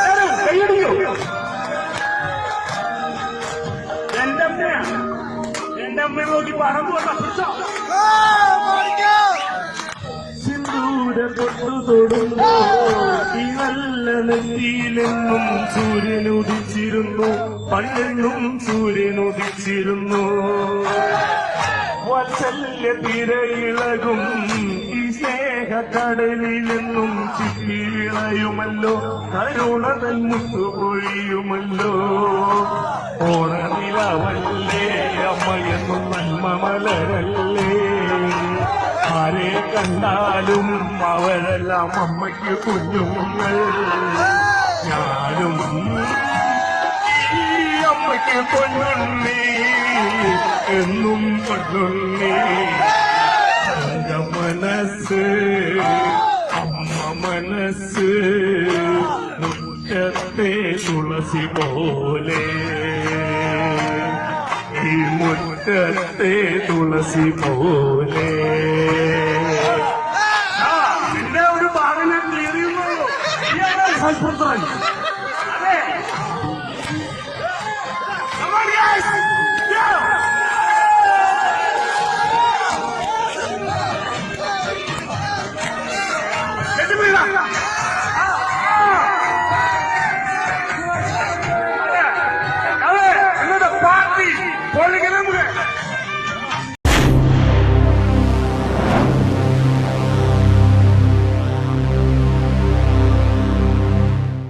എല്ലാവരും കൈയടിക്കൂ. എന്റെ അമ്മയാ എന്റെ ഉദിച്ചിരുന്നു പണ്ടെന്നും സൂര്യൻ ഉദിച്ചിരുന്നു വത്സല്യ തിരയിളകും ഈ സ്നേഹക്കടലിലെന്നും ചിപ്പിളയുമല്ലോ കരുണതൻ മുത്തുപൊഴിയുമല്ലോ. ഓണനിലവല്ലേ അമ്മയെന്നും നന്മ മലരല്ലേ ആരെ കണ്ടാലും അവരെല്ലാം അമ്മയ്ക്ക് കുഞ്ഞുങ്ങൾ ഞാനും ഈ അമ്മയ്ക്ക് പൊന്നുണ്ണി. എന്നും പൊന്നുണ്ണി തങ്ക മനസ്സ് അമ്മ മനസ്സ് മുറ്റത്തെ തുളസി പോലെ. ഈ മുറ്റത്തെ തുളസി പോലെ. പിന്നെ ഒരു പാടനെ ക്ലിയർ ചെയ്യുന്നുള്ളൂ അതെ. 我那个 el!